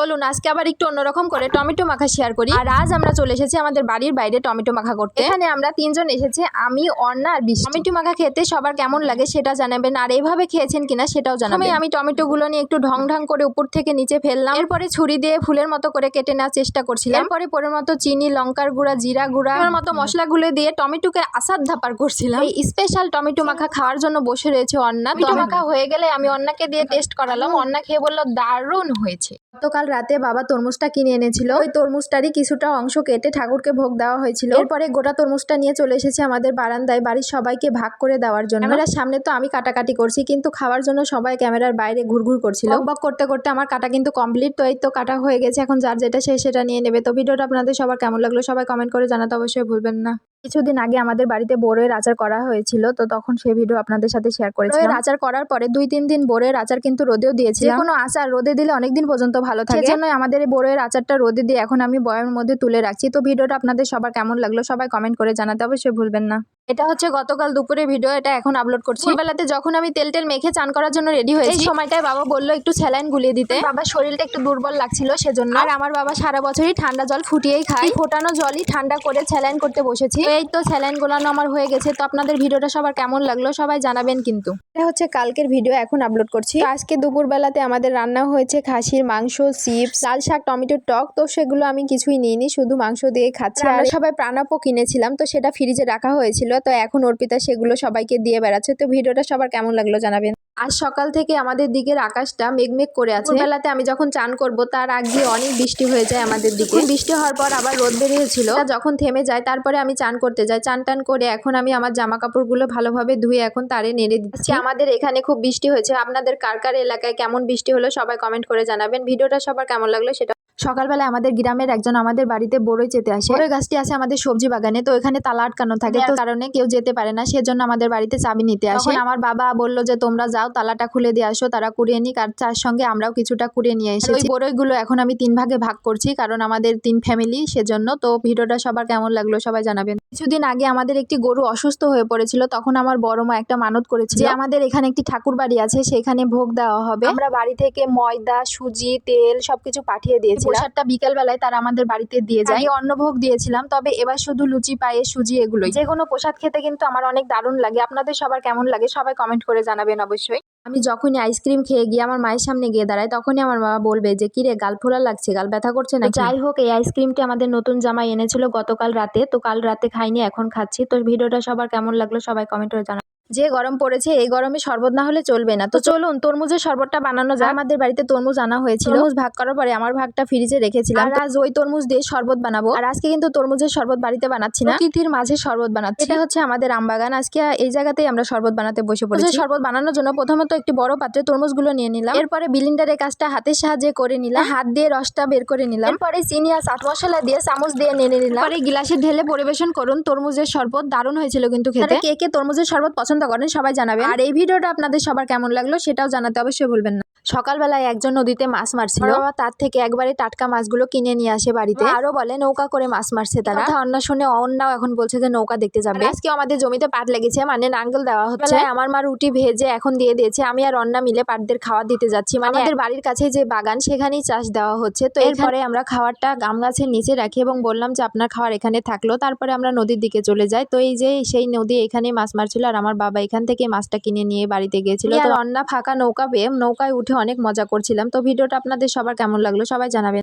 চলুন আজকে আবার একটু অন্যরকম করে টমেটো মাখা শেয়ার করি। আর আজ আমরা চলে এসেছি আমাদের বাড়ির বাইরে টমেটো মাখা করতে। এখানে আমরা তিনজন এসেছি আমি অন্না আর বৃষ্টি। টমেটো মাখা খেতে সবার কেমন লাগে সেটা জানাবেন আর এইভাবে খেয়েছেন কিনা সেটাও জানাবেন। আমি টমেটো গুলো নিয়ে একটু ঢং ঢং করে উপর থেকে নিচে ফেললাম। এরপরে ছুরি দিয়ে ফুলের মতো করে কেটে নেওয়ার চেষ্টা করছিলাম। এরপরে পরের মতো চিনি লঙ্কার গুঁড়া জিরা গুঁড়া এর মতো মশলাগুলো দিয়ে টমেটোকে আসাদ ধাপার করছিলাম। এই স্পেশাল টমেটো মাখা খাওয়ার জন্য বসে রয়েছে অন্না টমেটো মাখা হয়ে গেলে আমি অন্নাকে দিয়ে টেস্ট করালাম। অন্না খেয়ে বলল দারুণ হয়েছে। গতকাল রাতে বাবা তরমুজটা কিনে এনেছিল। ওই তরমুজটারই কিছুটা অংশ কেটে ঠাকুরকে ভোগ দেওয়া হয়েছিল। এরপরে গোটা তরমুজটা নিয়ে চলে এসেছে আমাদের বারান্দায় বাড়ির সবাইকে ভাগ করে দেওয়ার জন্য। ক্যামেরার সামনে তো আমি কাটাকাটি করছি, কিন্তু খাওয়ার জন্য সবাই ক্যামেরার বাইরে ঘুরঘুর করছিল। বক করতে করতে আমার কাটা কিন্তু কমপ্লিট তো এই তো কাটা হয়ে গেছে। এখন যার যেটা সে সেটা নিয়ে নেবে। তো ভিডিওটা আপনাদের সবার কেমন লাগল সবাই কমেন্ট করে জানাতে অবশ্যই ভুলবেন না। কিছুদিন আগে আমাদের বাড়িতে বোরের আচার করা হয়েছিল তো তখন সেই ভিডিও আপনাদের সাথে শেয়ার করেছি আচার করার পরে দুই তিন দিন বোরের আচার কিন্তু রোদেও দিয়েছি কোনো আচার রোদে দিলে অনেক দিন পর্যন্ত ভালো থাকে। জন্য আমাদের এই বোরের আচারটা রোদে দিয়ে এখন আমি বয়ের মধ্যে তুলে রাখছি। তো ভিডিওটা আপনাদের সবার কেমন লাগল সবাই কমেন্ট করে জানাতে অবশ্যই ভুলবেন না। এটা হচ্ছে গতকাল দুপুরে ভিডিও এটা এখন আপলোড করছি। বেলাতে যখন আমি তেল টেল মেখে চান করার জন্য রেডি হয়েছি এই সময়টায় বাবা বলল একটু স্যালাইন গুলিয়ে দিতে। বাবার শরীরটা একটু দুর্বল লাগছিল সেজন্য। আর আমার বাবা সারা বছরই ঠান্ডা জল ফুটিয়েই খায়। ফোটানো জলই ঠান্ডা করে স্যালাইন করতে বসেছি। এই তো স্যালাইন গোলানো আমার হয়ে গেছে। তো আপনাদের ভিডিওটা সবার কেমন লাগল সবাই জানাবেন কিন্তু। এটা হচ্ছে কালকের ভিডিও এখন আপলোড করছি। আজকে দুপুর বেলাতে আমাদের রান্না হয়েছে খাসির মাংস চিপস লাল শাক টমেটোর টক। তো সেগুলো আমি কিছুই নিইনি শুধু মাংস দিয়ে খাচ্ছি। আর সবাই প্রাণাপও কিনেছিলাম তো সেটা ফ্রিজে রাখা হয়েছিল। তো এখন অর্পিতা সেগুলো সবাইকে দিয়ে বেড়াচ্ছে। তো ভিডিওটা সবার কেমন লাগল জানাবেন। আজ সকাল থেকে আমাদের দিকের আকাশটা মেঘমেঘ করে আছে। বেলাতে আমি যখন চান করব তার আগে অনেক বৃষ্টি হয়ে যায় আমাদের দিকে। বৃষ্টি হওয়ার পর আবার রোদ বেরিয়েছিল। যখন থেমে যায় তারপরে আমি চান করতে যাই। চান টান করে এখন আমি আমার জামা কাপড়গুলো ভালোভাবে ধুয়ে এখন তারে নেড়ে দিচ্ছি। আমাদের এখানে খুব বৃষ্টি হয়েছে। আপনাদের কার কার এলাকায় কেমন বৃষ্টি হলো সবাই কমেন্ট করে জানাবেন। ভিডিওটা সবার কেমন লাগল সেটা সকালবেলা আমাদের গ্রামের একজন আমাদের বাড়িতে বড়ই যেতে আসে। বড়ই গাছটি আছে আমাদের সবজি বাগানে তো এখানে তালা আটকানো থাকে। তো কারণে কেউ যেতে পারে না সেজন্য আমাদের বাড়িতে চাবি নিতে আসে। আমার বাবা বলল যে তোমরা যাও তালাটা খুলে দিয়ে আসো তারা কুড়িয়ে নিক আর তার সঙ্গে আমরাও কিছুটা কুড়িয়ে নিয়ে এসেছি ওই বড়ইগুলো এখন আমি তিন ভাগে ভাগ করছি কারণ আমাদের তিন ফ্যামিলি সেজন্য। তো ভিডিওটা সবার কেমন লাগল সবাই জানাবেন। কিছুদিন আগে আমাদের একটি গরু অসুস্থ হয়ে পড়েছিল তখন আমার বড় মা একটা মানত করেছিল। যে আমাদের এখানে একটি ঠাকুর বাড়ি আছে সেখানে ভোগ দেওয়া হবে। আমরা বাড়ি থেকে ময়দা সুজি তেল সবকিছু পাঠিয়ে দিয়েছি। প্রসাদটা বিকেল বেলায় তারা আমাদের বাড়িতে দিয়ে যায়। অন্নভোগ দিয়েছিলাম তবে এবার শুধু লুচি পায়ে সুজি এগুলোই। যে কোনো প্রসাদ খেতে কিন্তু আমার অনেক দারুণ লাগে। আপনাদের সবার কেমন লাগে সবাই কমেন্ট করে জানাবেন অবশ্যই। আমি যখনই আইসক্রিম খেয়ে গিয়ে আমার মায়ের সামনে গিয়ে দাঁড়াই তখনই আমার মা বলবে যে কিরে গাল ফোলা লাগছে গাল ব্যথা করছে না যাই হোক এই আইসক্রিমটি আমাদের নতুন জামাই এনেছিল গতকাল রাতে। তো কাল রাতে খাইনি এখন খাচ্ছি। তো ভিডিওটা সবার কেমন লাগল সবাই কমেন্ট করে জানা যে গরম পড়েছে এই গরমে শরবত না হলে চলবে না। তো চলুন তরমুজের শরবতটা বানানো যায় আমাদের বাড়িতে তরমুজ আনা হয়েছিল। তরমুজ ভাগ করার পরে আমার ভাগটা ফ্রিজে রেখেছিলাম। আর আজ ওই তরমুজ দিয়ে শরবত বানাবো। আর আজকে কিন্তু তরমুজের শরবত বাড়িতে বানাচ্ছি না। প্রকৃতির মাঝে শরবত বানাচ্ছি। এটা হচ্ছে আমাদের আমবাগান আজকে এই জায়গাতেই আমরা শরবত বানাতে বসে পড়েছি। শরবত বানানোর জন্য প্রথমত একটি বড় পাত্রে তরমুজগুলো নিয়ে নিলাম। এরপরে বিলিন্ডারের কাজটা হাতের সাহায্যে করে নিলাম। হাত দিয়ে রসটা বের করে নিলাম। এরপরে চিনি আর চাট মশলা দিয়ে চামচ দিয়ে নেড়ে নিলাম। পরে গিলাসে ঢেলে পরিবেশন করুন। তরমুজের শরবত দারুণ হয়েছিল কিন্তু খেতে। কে কে তরমুজের শরবত পছন্দ করেন, সবাই জানাবেন। আর এই ভিডিওটা আপনাদের সবার কেমন লাগল সেটাও জানাতে অবশ্যই ভুলবেন না। সকালবেলায় একজন নদীতে মাছ মারছিল। তার থেকে একবারে টাটকা মাছগুলো কিনে নিয়ে আসে বাড়িতে। আরও বলে নৌকা করে মাছ মারছে তারা। অন্য শুনে অন্যাও এখন বলছে যে নৌকা দেখতে যাবে। আজকে আমাদের জমিতে পাট লেগেছে মানে নাঙ্গল দেওয়া হচ্ছে। আমার মা রুটি ভেজে এখন দিয়ে দিয়েছে আমি আর অন্না মিলে পাটদের খাবার দিতে যাচ্ছি। মানে আমাদের বাড়ির কাছে যে বাগান সেখানেই চাষ দেওয়া হচ্ছে। তো এরপরে আমরা খাওয়ারটা গাম গাছের নিচে রাখি এবং বললাম যে আপনার খাওয়ার এখানে থাকল। তারপরে আমরা নদীর দিকে চলে যাই। তো এই যে সেই নদী এখানে মাছ মারছিল আর আমার বাবা এখান থেকে মাছটা কিনে নিয়ে বাড়িতে গিয়েছিল। তো অন্না ফাঁকা নৌকা পেয়ে নৌকায় উঠে অনেক মজা করছিলাম। তো ভিডিওটা আপনাদের সবার কেমন লাগল সবাই জানাবেন।